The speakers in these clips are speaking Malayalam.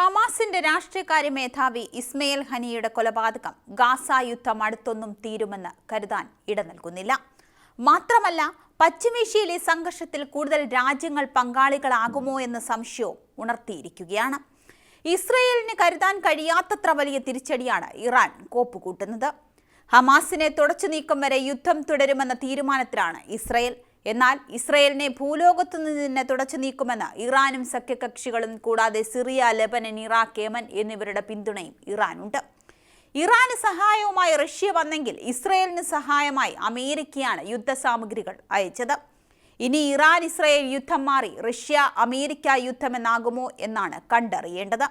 ഹമാസിന്റെ രാഷ്ട്രീയകാര്യ മേധാവി ഇസ്മയിൽ ഹനിയുടെ കൊലപാതകം ഗാസ യുദ്ധം അടുത്തൊന്നും തീരുമെന്ന് കരുതാൻ ഇട നൽകുന്നില്ല മാത്രമല്ല പശ്ചിമേഷ്യയിലെ സംഘർഷത്തിൽ കൂടുതൽ രാജ്യങ്ങൾ പങ്കാളികളാകുമോ എന്ന സംശയവും ഉണർത്തിയിരിക്കുകയാണ്. ഇസ്രയേലിന് കരുതാൻ കഴിയാത്തത്ര വലിയ തിരിച്ചടിയാണ് ഇറാൻ കോപ്പുകൂട്ടുന്നത്. ഹമാസിനെ തുടച്ചു നീക്കം വരെ യുദ്ധം തുടരുമെന്ന തീരുമാനത്തിലാണ് ഇസ്രയേൽ എന്നാൽ ഇസ്രയേലിനെ ഭൂലോകത്തു നിന്ന് തുടച്ചു നീക്കുമെന്ന് ഇറാനും സഖ്യകക്ഷികളും കൂടാതെ സിറിയ ലെബനൻ ഇറാഖ് യമൻ എന്നിവരുടെ പിന്തുണയും ഇറാനുണ്ട്. ഇറാന് സഹായവുമായി റഷ്യ വന്നെങ്കിൽ ഇസ്രയേലിന് സഹായമായി അമേരിക്കയാണ് യുദ്ധസാമഗ്രികൾ അയച്ചത്. ഇനി ഇറാൻ ഇസ്രയേൽ യുദ്ധം മാറി റഷ്യ അമേരിക്ക യുദ്ധമെന്നാകുമോ എന്നാണ് കണ്ടറിയേണ്ടത്.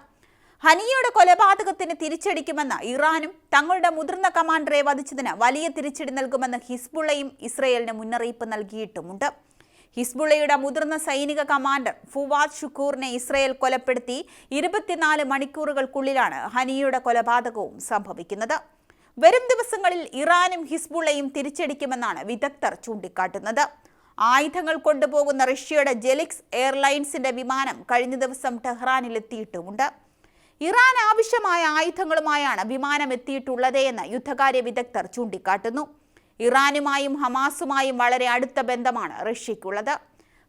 ഹനിയയുടെ കൊലപാതകത്തിന് തിരിച്ചടിക്കുമെന്ന് ഇറാനും തങ്ങളുടെ മുതിർന്ന കമാൻഡറെ വധിച്ചതിന് വലിയ തിരിച്ചടി നൽകുമെന്ന് ഹിസ്ബുള്ളയും ഇസ്രയേലിന് മുന്നറിയിപ്പ് നൽകിയിട്ടുമുണ്ട്. ഹിസ്ബുള്ളയുടെ മുതിർന്ന സൈനിക കമാൻഡർ ഫുവാദ് ഷുക്കൂറിനെ ഇസ്രയേൽ കൊലപ്പെടുത്തി ഇരുപത്തിനാല് മണിക്കൂറുകൾക്കുള്ളിലാണ് ഹനിയയുടെ കൊലപാതകവും സംഭവിക്കുന്നത്. വരും ദിവസങ്ങളിൽ ഇറാനും ഹിസ്ബുള്ളയും തിരിച്ചടിക്കുമെന്നാണ് വിദഗ്ധർ ചൂണ്ടിക്കാട്ടുന്നത്. ആയുധങ്ങൾ കൊണ്ടുപോകുന്ന റഷ്യയുടെ ജെലിക്സ് എയർലൈൻസിന്റെ വിമാനം കഴിഞ്ഞ ദിവസം ടെഹ്റാനിലെത്തിയിട്ടുമുണ്ട്. ഇറാൻ ആവശ്യമായ ആയുധങ്ങളുമായാണ് വിമാനം എത്തിയിട്ടുള്ളത് എന്ന് യുദ്ധകാര്യ വിദഗ്ധർ ചൂണ്ടിക്കാട്ടുന്നു. ഇറാനുമായും ഹമാസുമായും വളരെ അടുത്ത ബന്ധമാണ് റഷ്യയ്ക്കുള്ളത്.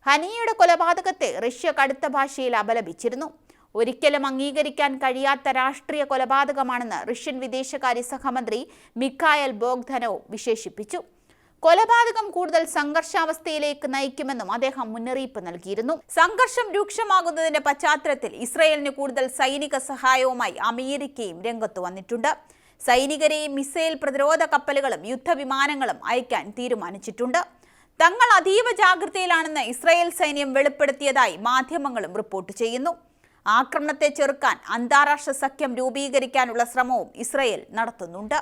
ഹനിയയുടെ കൊലപാതകത്തെ റഷ്യ കടുത്ത ഭാഷയിൽ അപലപിച്ചിരുന്നു. ഒരിക്കലും അംഗീകരിക്കാൻ കഴിയാത്ത രാഷ്ട്രീയ കൊലപാതകമാണെന്ന് റഷ്യൻ വിദേശകാര്യ സഹമന്ത്രി മിക്കായൽ ബോഗ്ധനോ വിശേഷിപ്പിച്ചു. കൊലപാതകം കൂടുതൽ സംഘർഷാവസ്ഥയിലേക്ക് നയിക്കുമെന്നും അദ്ദേഹം മുന്നറിയിപ്പ് നൽകിയിരുന്നു. സംഘർഷം രൂക്ഷമാകുന്നതിന്റെ പശ്ചാത്തലത്തിൽ ഇസ്രയേലിന് കൂടുതൽ സൈനിക സഹായവുമായി അമേരിക്കയും രംഗത്ത് വന്നിട്ടുണ്ട്. സൈനികരെയും മിസൈൽ പ്രതിരോധ കപ്പലുകളും യുദ്ധവിമാനങ്ങളും അയക്കാൻ തീരുമാനിച്ചിട്ടുണ്ട്. തങ്ങൾ അതീവ ജാഗ്രതയിലാണെന്ന് ഇസ്രായേൽ സൈന്യം വെളിപ്പെടുത്തിയതായി മാധ്യമങ്ങളും റിപ്പോർട്ട് ചെയ്യുന്നു. ആക്രമണത്തെ ചെറുക്കാൻ അന്താരാഷ്ട്ര സഖ്യം രൂപീകരിക്കാനുള്ള ശ്രമവും ഇസ്രയേൽ നടത്തുന്നുണ്ട്.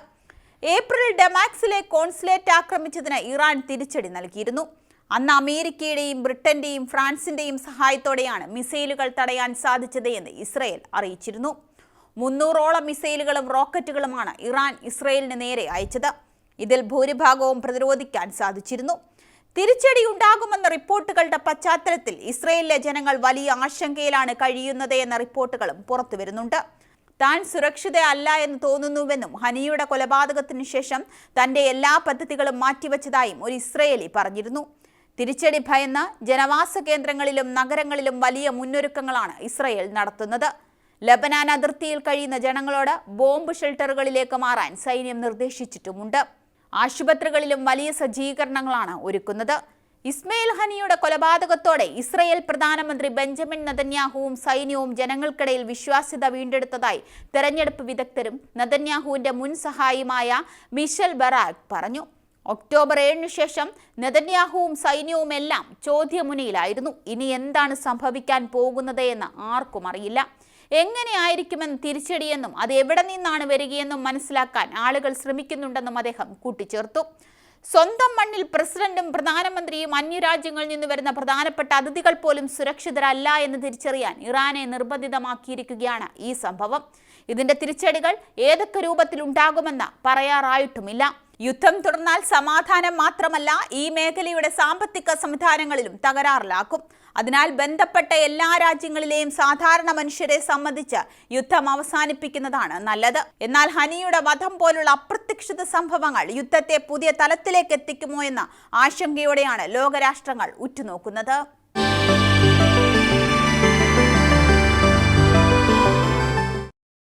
ഏപ്രിൽ ഡെമാക്സിലെ കോൺസുലേറ്റ് ആക്രമിച്ചതിന് ഇറാൻ തിരിച്ചടി നൽകിയിരുന്നു. അന്ന് അമേരിക്കയുടെയും ബ്രിട്ടന്റെയും ഫ്രാൻസിന്റെയും സഹായത്തോടെയാണ് മിസൈലുകൾ തടയാൻ സാധിച്ചത് എന്ന് ഇസ്രയേൽ അറിയിച്ചിരുന്നു. മുന്നൂറോളം മിസൈലുകളും റോക്കറ്റുകളുമാണ് ഇറാൻ ഇസ്രയേലിന് നേരെ അയച്ചത്. ഇതിൽ ഭൂരിഭാഗവും പ്രതിരോധിക്കാൻ സാധിച്ചിരുന്നു. തിരിച്ചടി ഉണ്ടാകുമെന്ന റിപ്പോർട്ടുകളുടെ പശ്ചാത്തലത്തിൽ ഇസ്രയേലിലെ ജനങ്ങൾ വലിയ ആശങ്കയിലാണ് കഴിയുന്നത് എന്ന റിപ്പോർട്ടുകളും പുറത്തുവരുന്നുണ്ട്. താൻ സുരക്ഷിതയല്ല എന്ന് തോന്നുന്നുവെന്നും ഹനിയുടെ കൊലപാതകത്തിനു ശേഷം തന്റെ എല്ലാ പദ്ധതികളും മാറ്റിവെച്ചതായും ഒരു ഇസ്രയേലി പറഞ്ഞിരുന്നു. തിരിച്ചടി ഭയന്ന് ജനവാസ കേന്ദ്രങ്ങളിലും നഗരങ്ങളിലും വലിയ മുന്നൊരുക്കങ്ങളാണ് ഇസ്രയേൽ നടത്തുന്നത്. ലബനാൻ അതിർത്തിയിൽ കഴിയുന്ന ജനങ്ങളോട് ബോംബ് ഷെൽട്ടറുകളിലേക്ക് മാറാൻ സൈന്യം നിർദ്ദേശിച്ചിട്ടുമുണ്ട്. ആശുപത്രികളിലും വലിയ സജ്ജീകരണങ്ങളാണ് ഒരുക്കുന്നത്. ഇസ്മയിൽ ഹനിയുടെ കൊലപാതകത്തോടെ ഇസ്രയേൽ പ്രധാനമന്ത്രി ബെഞ്ചമിൻ നതന്യാഹുവും സൈന്യവും ജനങ്ങൾക്കിടയിൽ വിശ്വാസ്യത വീണ്ടെടുത്തതായി തെരഞ്ഞെടുപ്പ് വിദഗ്ധരും നതന്യാഹുവിന്റെ മുൻ സഹായിയുമായ മിഷൽ ബറാഗ് പറഞ്ഞു. ഒക്ടോബർ ഏഴിന് ശേഷം നെതന്യാഹുവും സൈന്യവും എല്ലാം ചോദ്യമുനയിലായിരുന്നു. ഇനി എന്താണ് സംഭവിക്കാൻ പോകുന്നത് എന്ന് ആർക്കും അറിയില്ല. എങ്ങനെയായിരിക്കുമെന്ന് തിരിച്ചടിയെന്നും അത് എവിടെ നിന്നാണ് വരികയെന്നും മനസ്സിലാക്കാൻ ആളുകൾ ശ്രമിക്കുന്നുണ്ടെന്നും അദ്ദേഹം കൂട്ടിച്ചേർത്തു. സ്വന്തം മണ്ണിൽ പ്രസിഡന്റും പ്രധാനമന്ത്രിയും അന്യരാജ്യങ്ങളിൽ നിന്ന് വരുന്ന പ്രധാനപ്പെട്ട അതിഥികൾ പോലും സുരക്ഷിതരല്ല എന്ന് തിരിച്ചറിയാൻ ഇറാനെ നിർബന്ധിതമാക്കിയിരിക്കുകയാണ് ഈ സംഭവം. ഇതിന്റെ തിരിച്ചടികൾ ഏതൊക്കെ രൂപത്തിൽ ഉണ്ടാകുമെന്ന് പറയാറായിട്ടുമില്ല. യുദ്ധം തുടർന്നാൽ സമാധാനം മാത്രമല്ല ഈ മേഖലയുടെ സാമ്പത്തിക സംവിധാനങ്ങളിലും തകരാറിലാക്കും. അതിനാൽ ബന്ധപ്പെട്ട എല്ലാ രാജ്യങ്ങളിലെയും സാധാരണ മനുഷ്യരെ സംബന്ധിച്ച് യുദ്ധം അവസാനിപ്പിക്കുന്നതാണ് നല്ലത്. എന്നാൽ ഹനിയുടെ വധം പോലുള്ള അപ്രത്യക്ഷിത സംഭവങ്ങൾ യുദ്ധത്തെ പുതിയ തലത്തിലേക്ക് എത്തിക്കുമോ എന്ന ആശങ്കയോടെയാണ് ലോകരാഷ്ട്രങ്ങൾ ഉറ്റുനോക്കുന്നത്.